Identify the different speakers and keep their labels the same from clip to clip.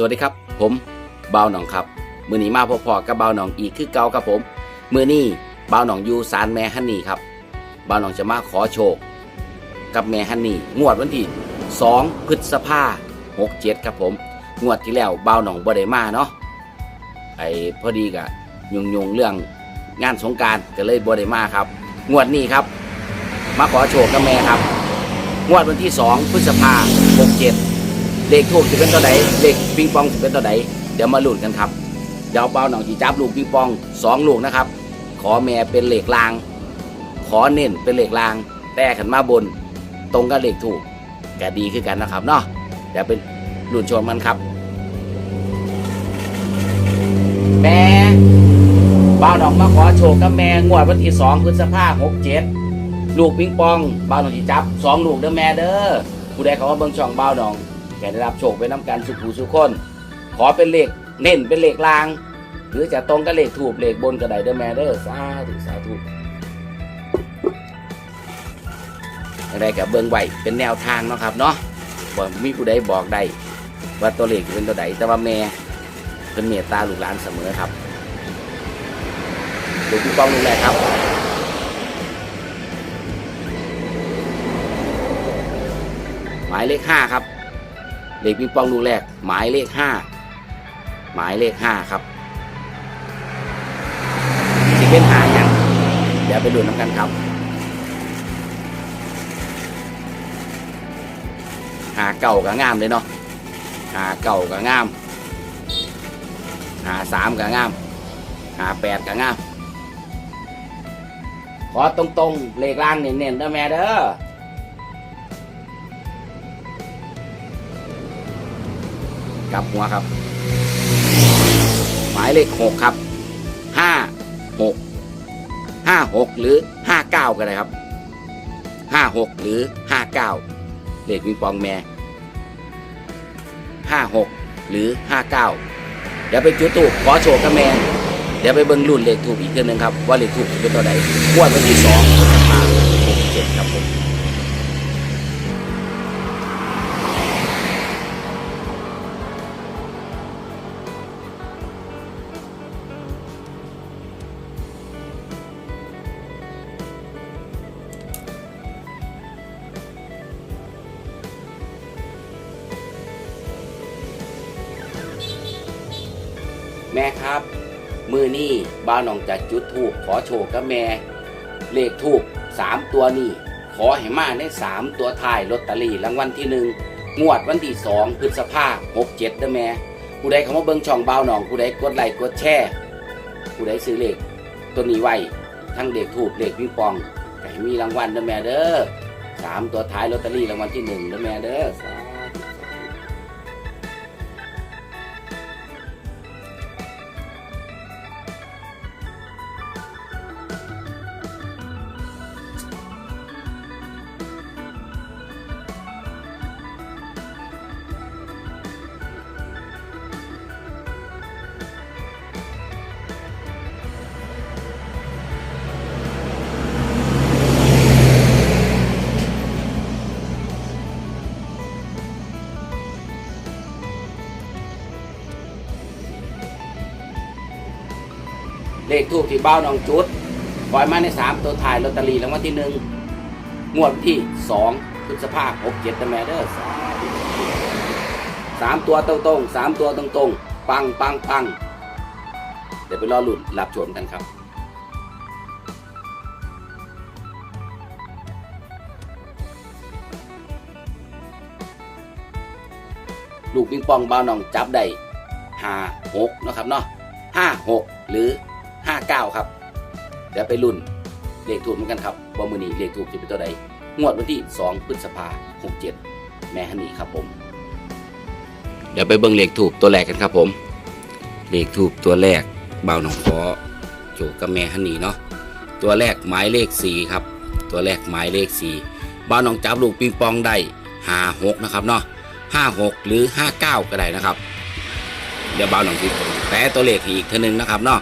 Speaker 1: สวัสดีครับ ผมเบาหนองครับ มือนี้มาพอๆกับเบาหนองอีกคือเก่าครับผม มือนี้เบาหนองอยู่สารแม่ฮันนี่ครับเบาหนองจะมาขอโชค กับแม่ฮันนี่งวดวันที่2พฤษภาหกเจ็ดครับผม งวดที่แล้วเบาหนองบ่ได้มาเนาะไอ้พอดีกะยุงยงเรื่องงานสงการก็เลยบ่ได้มาครับ งวดนี้ครับ มาขอโชคกับแม่ครับ งวดวันที่2พฤษภาหกเจ็ด เลขทูบจะเป็นตัวไหนเลขปิงปองจะเป็นตัวไหนเดี๋ยวมาลุ้นกันครับเดี๋ยวเบาหนองจีจับลูกปิงปองสองลูกนะครับ ขอแม่เป็นเหลขลาง ขอเน้นเป็นเหลขลาง แต่ขันมาบน ตรงกับเลขถูกก็ดีขึ้นกันนะครับเนาะเดี๋ยวเป็นลุ้นชมกันครับแม่เบาหนองมาขอโชคกับแม่งวดวันที่สองพฤษภาหกเจ็ดลูกปิงปองเบาหนองจีจับสองลูกเด้อแม่เด้อผู้ใดเขาว่าเบิ่งช่องเบาหนอง แกได้รับโชคไปน้ำกันสุขูสุขคน ขอเป็นเลขเน้นเป็นเลขลาง หรือจะตรงกับเลขถูกเลขบนก็ได้เด้อแม่เด้อสาธุสาธุอะไรกับเบิ้งไว้เป็นแนวทางเนาะครับเนาะบ่มีผู้ใดบอกได้ว่าตัวเลขเป็นตัวใดแต่ว่าแม่เป็นเมตตาลูกหลานเสมอครับลูพี่ป้องลูแรกครับหมายเลขห้าครับ เลขปิงปองลูกแรก หมายเลขห้าหมายเลขห้าครับสิเป็นหาอย่างเดี๋ยวไปดูน้ำกันครับหาเก่ากับงามเลยเนาะหาเก่ากับงามหาสามกับงามหาแปดกับงามขอตรงๆ เลขล่างเน้นๆเด้อแม่เด้อ กลับหัวครับ หมายเลขหกครับห้าหกห้าหกหรือห้าเก้าก็ได้ครับห้าหกหรือห้าเก้าเลขปิงปองแม่ห้าหกหรือห้าเก้าเดี๋ยวไปจุดตูปขอโชว์กับแม่เดี๋ยวไปเบิ่งรุ่นเลขถูกอีกทีหนึ่งครับว่าเลขถูกเป็นตัวไหนงวดวันที่สองพฤษภาคมหกเจ็ดครับผม แม่ครับ มือนี่บ้าวหนองจะจุดทูบขอโชว์กับแม่ เลขทูบสามตัวนี่ขอให้มาในสามตัวท้ายลอตเตอรี่รางวัลที่หนึ่งงวดวันที่สองพฤษภาหกเจ็ดเด้อแม่ผู้ใดเขามาเบิ่งช่องบ้าวหนองผู้ใดกดไลค์กดแชร์ผู้ใดซื้อเลขตัวนี้ไว้ทั้งเลขทูบเลขปิงปองก็ให้มีรางวัลเด้อแม่เด้อสามตัวท้ายลอตเตอรี่รางวัลที่หนึ่งเด้อแม่เด้อ เลขทูบที่เบ้าน้องจุดปล่อยมาในสามตัวถ่ายลอตเตอรี่รางวัลที่หนึ่งงวดที่สองพฤษภาคมหกเจ็ดแมเดอร์สามตัวตรงตรงๆสามตัวตรงตรงๆ ปังปังปังเดี๋ยวไปรอหลุ้นรับชมกันครับลูกปิงปองบ้าน้องจับได้ห้าหกนะครับเนาะห้าหกหรือ ห้าเก้าครับ เดี๋ยวไปรุ่นเลขถูกเหมือนกันครับว่ามือนี้เลขถูกจะเป็นตัวใดงวดวันที่สองพฤษภาหกเจ็ดแม่ฮันนี่ครับผม เดี๋ยวไปเบิ่งเลขถูกตัวแรกกันครับผม เลขถูกตัวแรกเบาหนองขอโจกกับแม่ฮันนี่เนาะตัวแรกหมายเลขสี่ครับ ตัวแรกหมายเลขสี่บ่าวหนองจับลูกปิงปองได้ห้าหกนะครับเนาะห้าหกหรือห้าเก้าก็ได้นะครับ เดี๋ยวเบาหน่อยสิแปะตัวเลขอีกเท่านึงนะครับเนาะ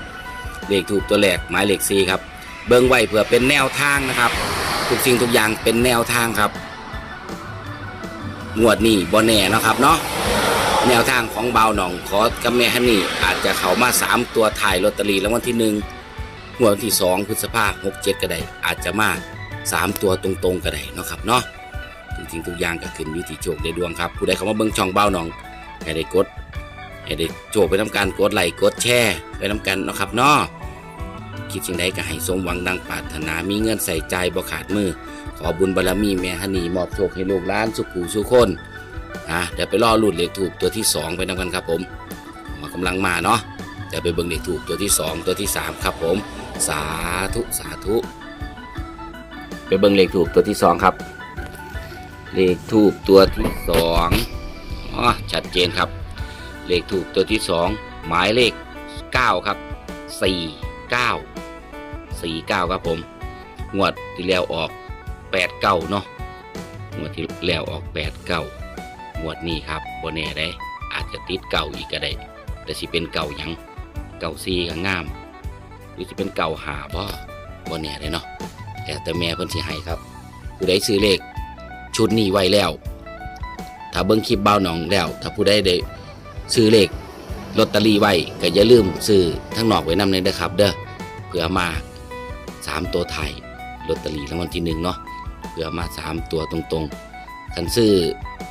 Speaker 1: เลขถูกตัวแรกหมายเลขสี่ครับ เบิ่งไว้เพื่อเป็นแนวทางนะครับ ทุกสิ่งทุกอย่างเป็นแนวทางครับ งวดนี้บ่แน่นะครับเนาะแนวทางของเบาวหนองขอกับแม่ฮันนี่อาจจะเขามาสามตัวถ่ายลอตเตอรี่รางวัลที่หนึ่งงวดที่สองพฤษภาหกเจ็ดก็ได้อาจจะมาสามตัวตรงๆก็ได้เนาะครับเนาะจริงทุกอย่างก็ขึ้นอยู่ที่โชคได้ดวงครับ ผู้ใดเขามาเบิ่งช่องเบาวหนองให้ได้กดให้ได้โจกไปทำการกดไลค์กดแชร์ไปทำกันนะครับเนาะ คิดสิ่งใดก็ให้สมหวังดังปรารถนามีเงินใส่ใจบ่ขาดมือ ขอบุญบารมีแม่ฮันนีมอบโชคให้ลูกหลานสุขูสุขคนอะเดี๋ยวไปรอรุ่นเลขถูกตัวที่สองไปนำกันครับผมมากำลังมาเนาะเดี๋ยวไปเบิ่งเลขถูกตัวที่สองตัวที่สามครับผม สาธุสาธุ ไปเบิ่งเลขถูกตัวที่สองครับเลขถูกตัวที่สองอ๋อชัดเจนครับ เลขถูกตัวที่สองหมายเลขเก้าครับสี่ สี่เก้าครับผม งวดที่แล้วออกแปดเก้าเนาะ งวดที่แล้วออกแปดเก้างวดนี้ครับบนแน่ได้อาจจะติดเก่าอีกก็ได้ แต่สิเป็นเก่าหยังเก่าซีก็งาม หรือจะเป็นเก่าหาบ่บ่แน่เลยเนาะ แต่แต่แม่เพิ่นสิให้ครับผู้ใดซื้อเลขชุดนี้ไว้แล้ว ถ้าเบิ่งคลิปเบาหนองแล้ว ถ้าผู้ใดได้ซื้อเลข ลอตเตอรี่ไว้ก็อย่าลืมซื้อทั้งนอกไว้นำเลยนะครับ เด้อเพื่อมาสามตัวไทยลอตเตอรี่รางวัลที่หนึ่งเนาะเพื่อมาสามตัวตรงๆคันซื้อ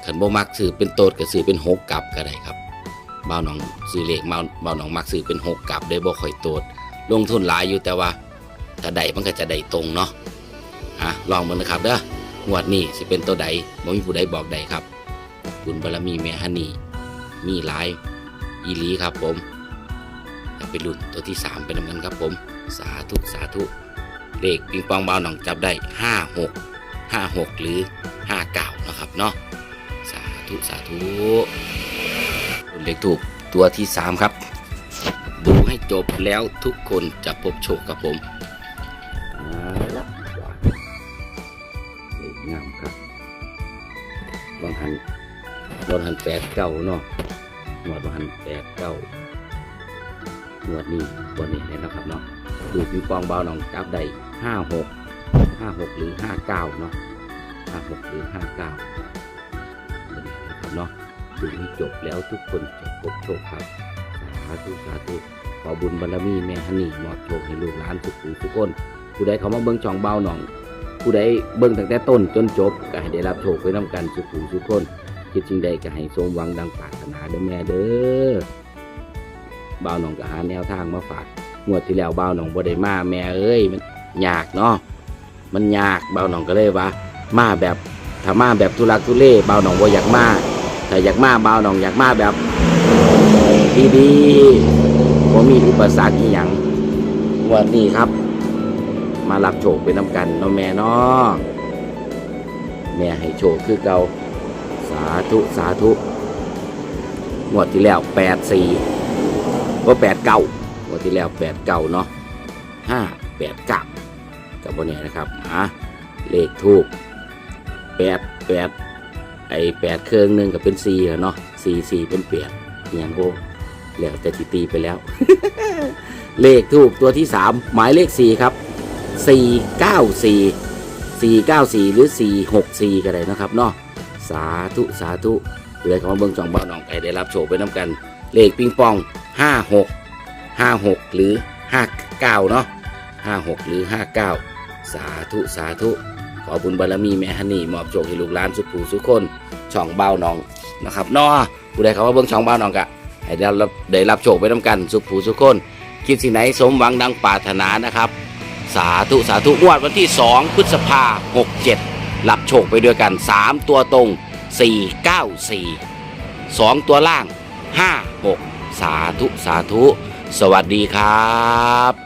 Speaker 1: คันบ่มักซื้อเป็นโตดก็ซื้อเป็นหกกลับก็ได้ครับเบาหนองซื้อเลขเบาเบาหนองมักซื้อเป็นหกกลับได้บ่ค่อยโตด ลงทุนหลายอยู่แต่ว่าถ้าได้มันก็จะได้ตรงเนาะอะลองมันนะครับเด้องวดนี้สิเป็นตัวใดบ่มีผู้ใดบอกใดครับบุญบารมีแม่ฮันนี่มีหลาย อีลีครับผมจะไปลุ้นตัวที่สามไปนำกันครับผม สาธุสาธุเลขปิงปองเบาหนองจับได้ห้าหกห้าหกหรือห้าเก้านะครับเนาะสาธุสาธุรุ่นเลขถูกตัวที่สามครับ ดูให้จบแล้วทุกคนจะพบโชคกับผมเอาละเลขงามครับบางหันบางหันแปดเก้าเนาะ หมวดบางหันแปดเก้าหมวดนี้บนนี้เลยนะครับเนาะดูปีปองเบาหนองจับได้ห้าหกห้าหกหรือห้าเก้าเนาะห้าหกหรือห้าเก้านนี้นะครับเนาะดูให้จบแล้วทุกคนจะพบโชคครับสาธุสาธุขอบุญบารมีแม่ฮันนี่มอบโชคให้ลูกหลานทุกผู้ทุกคนผู้ใดเขามาเบิ่งช่องเบาหนอง ผู้ใดเบิ่งตั้งแต่ต้นจนจบก็ให้ได้รับโชคไปน้ำกันสุขหูสุขคน คิดจริงใดก็ให้สมหวังดังปรารถนาเด้อแม่เด้อบ่าวหนองก็หาแนวทางมาฝากงวดที่แล้วบ่าวหนองบ่ได้มาแม่เอ้ยมันยากเนาะมันยากบ่าวหนองก็เลยว่า มาแบบถ้ามาแบบทุลักทุเลบ่าวหนองบ่อยากมาถ้าอยากมาบ่าวหนองอยากมาแบบดีๆบ่มีอุปสรรคอีหยังวันนี้ครับ มารับโชคไปน้ำกันเนาะแม่เนาะแม่ให้โชคคือเก่าาธุสาธุงวดที่แล้วแปดสี่ว่าแปดเก้างวดที่แล้วแปดเก้าเนาะห้าแปดเก้ากับวันนี้นะครับอะเลขทูบแปดแปดไอแปดเครื่องหนึ่งก็เป็นสี่อเนาะสี่สี่เป็นแปดอย่างโบแล้วแต่ตีตีไปแล้ว เลขทูบตัวที่สามหมายเลขสี่ครับสี่เก้าสี่สี่เก้าสี่หรือสี่หกสี่ก็ได้นะครับเนาะ สาธุสาธุเลยของเบิ้งจองบ่าวหนองไก่ได้รับโชคไปน้ำกัน เลขปิงปอง56 56หรือ59เนาะ56หรือ59สาธุสาธุขอบุญบารมีแม่ฮันนี่มอบโชคให้ลูกหลานสุขผู้สุขคนช่องบ่าวหนองนะครับนาะผู้ใดเขามาเบิ้งช่องบ่าวหนองกะให้ได้รับได้รับโชคไปน้ำกัน สุขผู้สุขคนคิดสิ่งไหนสมหวังดังปรารถนานะครับ สาธุสาธุงวดวันที่ 2 พฤษภา67 รับโชคไปด้วยกัน 3 ตัวตรง 4 9 4 2 ตัวล่าง 5 6 สาธุ สาธุ สวัสดีครับ